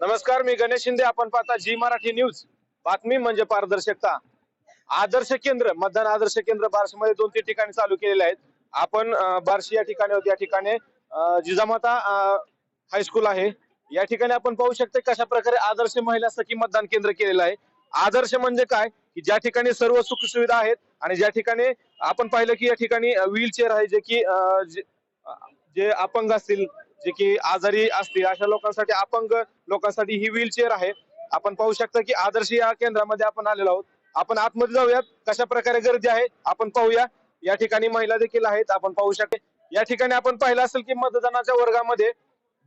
नमस्कार मी गणेश शिंदे. आपण पाहता जी मराठी न्यूज. बातमी म्हणजे पारदर्शकता. आदर्श केंद्र मतदान आदर्श केंद्र बार्शी मध्ये दोन तीन ठिकाणी चालू केलेले आहेत. आपण अं, बार्शी या ठिकाणी होती या ठिकाणी अं, जिजामाता अं, हायस्कूल आहे. या ठिकाणी आपण पाहू शकतो कशा प्रकारे आदर्श महिला सखी मतदान केंद्र केलेलं आहे. आदर्श म्हणजे काय? की ज्या ठिकाणी सर्व सुख सुविधा आहेत आणि ज्या ठिकाणी आपण पाहिलं की या ठिकाणी व्हीलचेअर आहे जे की अं, जे- जे अपंग असतील जे की आजारी असतील अशा लोकांसाठी अपंग लोकांसाठी ही व्हीलचेअर आहे. आपण पाहू शकता की आदर्श या केंद्रामध्ये आपण आलेलो आहोत. आपण आतमध्ये जाऊयात कशा प्रकारे गर्दी आहे आपण पाहूया. या ठिकाणी महिला देखील आहेत आपण पाहू शकतो. या ठिकाणी आपण पाहिलं असेल की मतदानाच्या वर्गामध्ये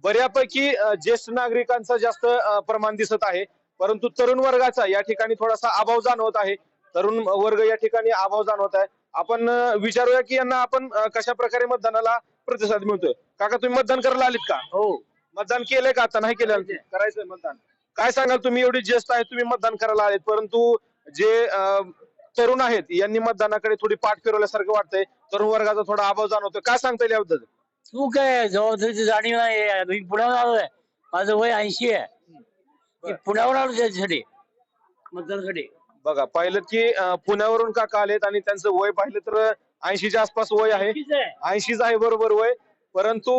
बऱ्यापैकी ज्येष्ठ नागरिकांचा जास्त प्रमाण दिसत आहे. परंतु तरुण वर्गाचा या ठिकाणी थोडासा अभाव जाणवत आहे. तरुण वर्ग या ठिकाणी अभाव जाणवत आहे. आपण विचारूया की यांना आपण कशा प्रकारे मतदानाला प्रतिसाद मिळतोय. काका तुम्ही मतदान करायला आलीत का? हो. मतदान केलंय का आता? नाही केलं करायचंय मतदान. काय सांगाल तुम्ही? एवढी ज्येष्ठ आहे तुम्ही मतदान करायला आलेत. परंतु जे तरुण आहेत यांनी मतदानाकडे थोडी पाठ फिरवल्यासारखं वाटतंय. तरुण वर्गाचा थोडा अभाव जाणवतोय. काय सांगता येईल याबद्दल? तू काय जबाबदारीची जाणीव नाही मी पुण्यावर आलोय माझं वय ऐंशी आहे. मी पुण्यावर आलो त्याच्यासाठी. मतदानासाठी. बघा पाहिलं की पुण्यावरून काका आलेत आणि त्यांचं वय पाहिलं तर ऐंशीच्या आसपास वय आहे. ऐंशीच आहे. बरोबर वय. परंतु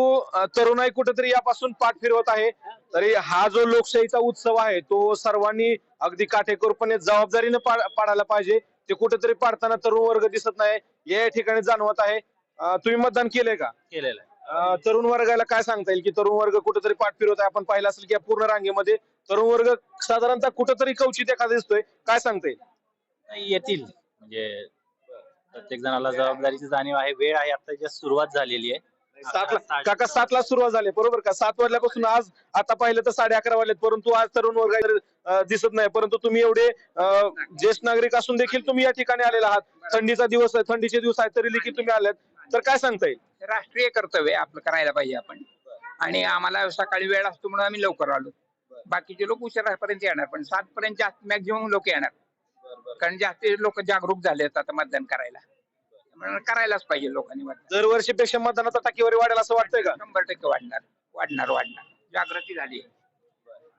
तरुणाई कुठेतरी यापासून पाठ फिरवत आहे. तरी हा जो लोकशाहीचा उत्सव आहे तो सर्वांनी अगदी काटेकोरपणे जबाबदारीने पाडायला पाहिजे. ते कुठेतरी पाडताना तरुण वर्ग दिसत नाही. या ठिकाणी जाणवत आहे. तुम्ही मतदान केलंय का? केलेलं आहे. तरुण वर्गाला काय सांगता येईल की तरुण वर्ग कुठेतरी पाठ फिरवत आहे आपण पाहिलं असेल की या पूर्ण रांगेमध्ये तरुण वर्ग साधारणतः कुठेतरी कवचित एखादा दिसतोय. काय सांगता येईल? नाही, येतील. म्हणजे प्रत्येक जणाला जबाबदारीची जाणीव आहे वेळ आहे आता just सुरुवात झालेली आहे. सातला काका सातला सुरुवात झाली बरोबर का? सात वाजल्यापासून आज आता पाहिलं तर साडे अकरा वाजलेत परंतु आज तरुण वर्ग दिसत नाही. परंतु तुम्ही एवढे ज्येष्ठ नागरिक असून देखील तुम्ही या ठिकाणी आलेला आहात. थंडीचा दिवस आहे थंडीचे दिवस आहेत तरी देखील तुम्ही आलात. तर काय सांगता येईल? राष्ट्रीय कर्तव्य आहे आपलं करायला पाहिजे आपण. आणि आम्हाला सकाळी वेळ असतो म्हणून आम्ही लवकर आलो. बाकीचे लोक उशिरापर्यंत येणार पण सात पर्यंत जास्त मॅक्झिमम लोक येणार. कारण जास्त लोक जागरूक झालेत आता मतदान करायला. करायलाच पाहिजे लोकांनी दरवर्षीपेक्षा मतदानाचा टक्केवारी वाढेल असं वाटतंय का? शंभर टक्के वाढणार वाढणार वाढणार. जागृती झाली.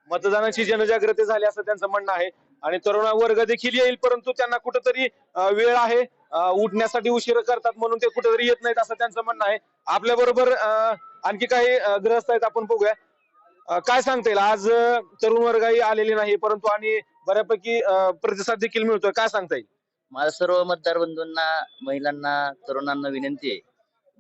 मतदानाची जनजागृती झाली असं त्यांचं म्हणणं आहे. आणि तरुण वर्ग देखील येईल परंतु त्यांना कुठेतरी अं, वेळ आहे. अं, उठण्यासाठी उशीर करतात म्हणून ते कुठेतरी येत नाहीत असं त्यांचं म्हणणं आहे. आपल्या बरोबर आणखी काही अं, ग्रस्त आहेत आपण बघूया. अं, काय सांगता येईल? आज अं, तरुण वर्गही आलेले नाही परंतु आणि बऱ्यापैकी अं, प्रतिसाद देखील मिळतोय. काय सांगता येईल? माझ्या सर्व मतदार बंधूंना महिलांना तरुणांना विनंती आहे.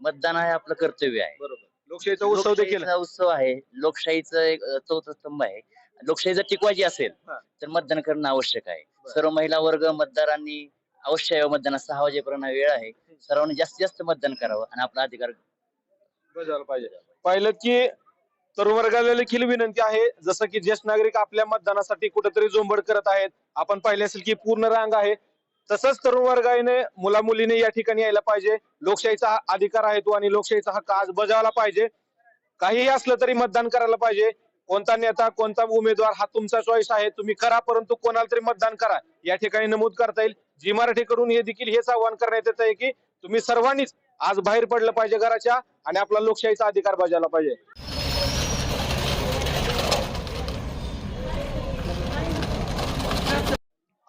मतदान हे आपलं कर्तव्य आहे. बरोबर. लोकशाहीचा उत्सव देखील लोकशाहीचा उत्सव आहे. लोकशाहीचं एक अ, चौथा स्तंभ आहे. लोकशाही जर टिकवायची असेल हा. तर मतदान करणं आवश्यक आहे. बरं. सर्व महिला वर्ग मतदारांनी अवश्य यावं मतदानात सहा वाजेपर्यंत वेळ आहे. सर्वांनी जास्तीत जास्त मतदान करावं आणि आपला अधिकार बजावलं पाहिजे. पाहिलं की तरुण वर्गाला देखील विनंती आहे. जसं की ज्येष्ठ नागरिक आपल्या मतदानासाठी कुठेतरी झोंबड करत आहेत. आपण पाहिले असेल की पूर्ण रांग आहे. तसंच तरुण वर्गाने मुला मुलीने या ठिकाणी यायला पाहिजे. लोकशाहीचा अधिकार आहे तो आणि लोकशाहीचा हक्क आज बजावला पाहिजे. काहीही असलं तरी मतदान करायला पाहिजे. कोणता नेता कोणता उमेदवार हा तुमचा चॉईस आहे. तुम्ही करा परंतु कोणाला तरी मतदान करा. या ठिकाणी नमूद करता येईल. जी मराठीकडून हे देखील हेच आवाहन करण्यात येत आहे की तुम्ही सर्वांनीच आज बाहेर पडलं पाहिजे घराच्या आणि आपला लोकशाहीचा अधिकार बजावला पाहिजे.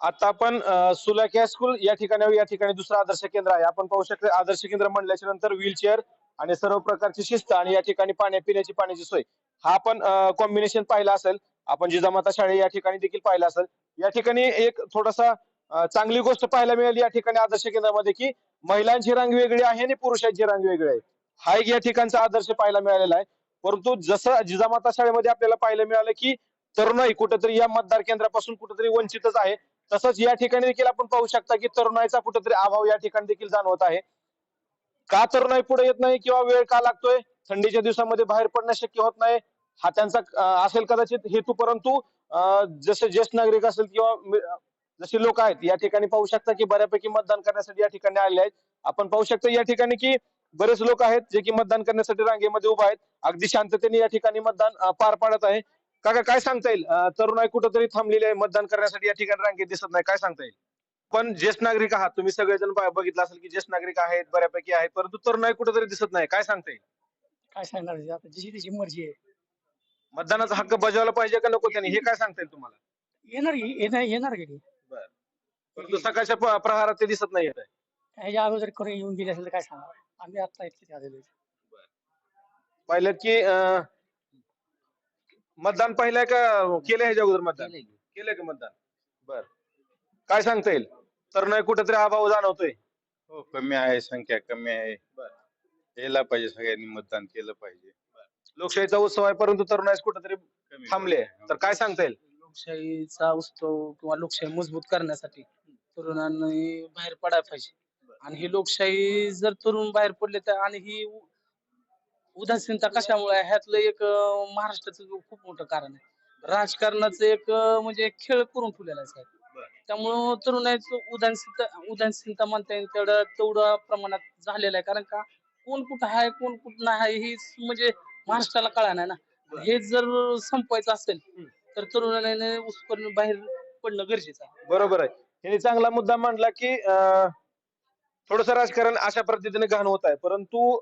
आता आपण अं, सुलाकी हायस्कूल या ठिकाणी या ठिकाणी दुसरं आदर्श केंद्र आहे. आपण पाहू शकतो आदर्श केंद्र म्हणल्याच्या नंतर व्हीलचेअर आणि सर्व प्रकारची शिस्त आणि या ठिकाणी पाण्या पिण्याची पाण्याची सोय. हा आपण कॉम्बिनेशन पाहिला असेल. आपण जिजामाता शाळे या ठिकाणी देखील पाहिला असेल. या ठिकाणी एक थोडासा चांगली गोष्ट पाहायला मिळाली या ठिकाणी आदर्श केंद्रामध्ये की महिलांची रांग वेगळी आहे आणि पुरुषांची रांग वेगळी आहे. हा एक या ठिकाणचा आदर्श पाहायला मिळालेला आहे. परंतु जसं जिजामाता शाळेमध्ये आपल्याला पाहायला मिळालं की तरुणाई कुठेतरी या मतदार केंद्रापासून कुठेतरी वंचितच आहे. तसंच या ठिकाणी देखील आपण पाहू शकता की तरुणाईचा कुठेतरी अभाव या ठिकाणी देखील जाणवत आहे. का तरुणाई पुढे येत नाही किंवा वेळ का लागतोय? थंडीच्या दिवसामध्ये बाहेर पडणं शक्य होत नाही. हा त्यांचा असेल कदाचित हेतू परंतु अं, जसे ज्येष्ठ नागरिक असेल किंवा जसे लोक आहेत या ठिकाणी पाहू शकता की बऱ्यापैकी मतदान करण्यासाठी या ठिकाणी आलेले आहेत. आपण पाहू शकता या ठिकाणी की बरेच लोक आहेत जे की मतदान करण्यासाठी रांगेमध्ये उभा आहेत. अगदी शांततेने या ठिकाणी मतदान पार पाडत आहे. काका काय सांगता येईल? तरुणाई कुठेतरी थांबलेली आहे मतदान करण्यासाठी या ठिकाणी रांगेत दिसत नाही. काय सांगता येईल? पण ज्येष्ठ नागरिक आहात. तुम्ही सगळेजण बघितलं असेल की ज्येष्ठ नागरिक आहेत बऱ्यापैकी आहेत परंतु तरुणाई कुठेतरी दिसत नाही. काय सांगता येईल? काय सांगणार? आता जशी त्याची मर्जी आहे. मतदानाचा हक्क बजावला पाहिजे का नको त्यांनी? हे काय सांगता येईल तुम्हाला? येणार की येणार येणार परंतु सकाळच्या प- प्रहारात ते दिसत नाही येत आहे. ह्याच्या अगोदर कोणी येऊन गेले असेल तर काय सांगा आम्ही आता इतके आलेलो पाहिलं की अं, मतदान पाहिलंय का? केलंय ह्याच्या अगोदर मतदान? केलंय का. मतदान? बर. काय सांगता येईल? तरुणाई कुठेतरी अभाव जाणवतोय. हो कमी आहे संख्या कमी आहे. यायला पाहिजे सगळ्यांनी मतदान केलं पाहिजे. लोकशाहीचा उत्सव आहे परंतु तरुणाईस कुठेतरी कमी थांबले. तर काय सांगता येईल? लोकशाहीचा उत्सव किंवा लोकशाही मजबूत करण्यासाठी तरुणांनी बाहेर पडायला पाहिजे. आणि ही लोकशाही जर तरुण बाहेर पडले तर आणि ही उदासीनता कशामुळे आहे? ह्यातलं एक अं, महाराष्ट्राचं खूप मोठं कारण आहे. राजकारणाचं एक अं, म्हणजे खेळ करून ठेवलेला आहे साहेब. त्यामुळं तरुणाचं उदासीनता उदासीनता म्हणता येईल तेवढं तेवढं प्रमाणात झालेलं आहे. कारण का कोण कुठं आहे कोण कुठं नाही आहे ही म्हणजे महाराष्ट्राला कळा नाही ना. हे जर संपवायचं असेल तर तरुणाने उत्स्फूर्त बाहेर पडणं गरजेचं आहे. बरोबर आहे. त्यांनी चांगला मुद्दा मांडला की थोडस राजकारण अशा पद्धतीने घाण होत आहे. परंतु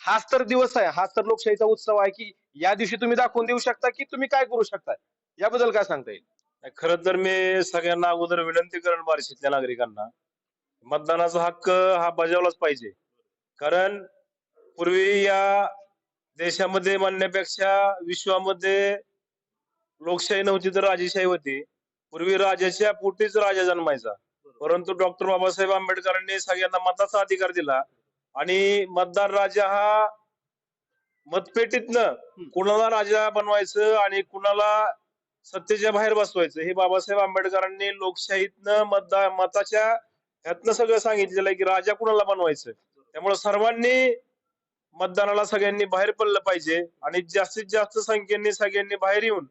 हाच तर दिवस आहे. हाच तर लोकशाहीचा उत्सव आहे की या दिवशी तुम्ही दाखवून देऊ शकता की तुम्ही काय करू शकता? याबद्दल काय सांगता येईल? खर तर मी सगळ्यांना अगोदर विनंती करेन बार्शीतल्या नागरिकांना. मतदानाचा हक्क हा बजावलाच पाहिजे. कारण पूर्वी या देशामध्ये म्हणण्यापेक्षा विश्वामध्ये लोकशाही नव्हती तर राजेशाही होती. पूर्वी राजाच्या पोटीच राजा जन्मायचा. परंतु डॉक्टर बाबासाहेब आंबेडकरांनी सगळ्यांना मताचा अधिकार दिला. आणि मतदार राजा हा मतपेटीतनं कुणाला राजा बनवायचं आणि कुणाला सत्तेच्या बाहेर बसवायचं हे बाबासाहेब आंबेडकरांनी लोकशाहीतनं मतदा मताच्या ह्यातनं सगळं सांगितलेलं आहे की राजा कुणाला बनवायचं. त्यामुळे सर्वांनी मतदानाला सगळ्यांनी बाहेर पडलं पाहिजे आणि जास्तीत जास्त संख्येने सगळ्यांनी बाहेर येऊन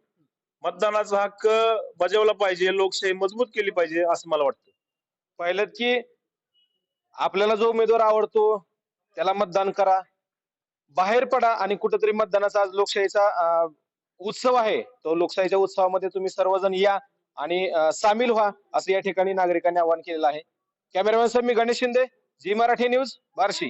मतदानाचा हक्क बजावला पाहिजे लोकशाही मजबूत केली पाहिजे असं मला वाटतं. पाहिलं की आपल्याला जो उमेदवार आवडतो त्याला मतदान करा. बाहेर पडा आणि कुठेतरी मतदानाचा आज लोकशाहीचा उत्सव आहे. तो लोकशाहीच्या उत्सवामध्ये तुम्ही सर्वजण या आणि सामील व्हा असं या ठिकाणी नागरिकांनी आवाहन केलेलं आहे. कॅमेरामॅन सर मी गणेश शिंदे जी मराठी न्यूज बार्शी.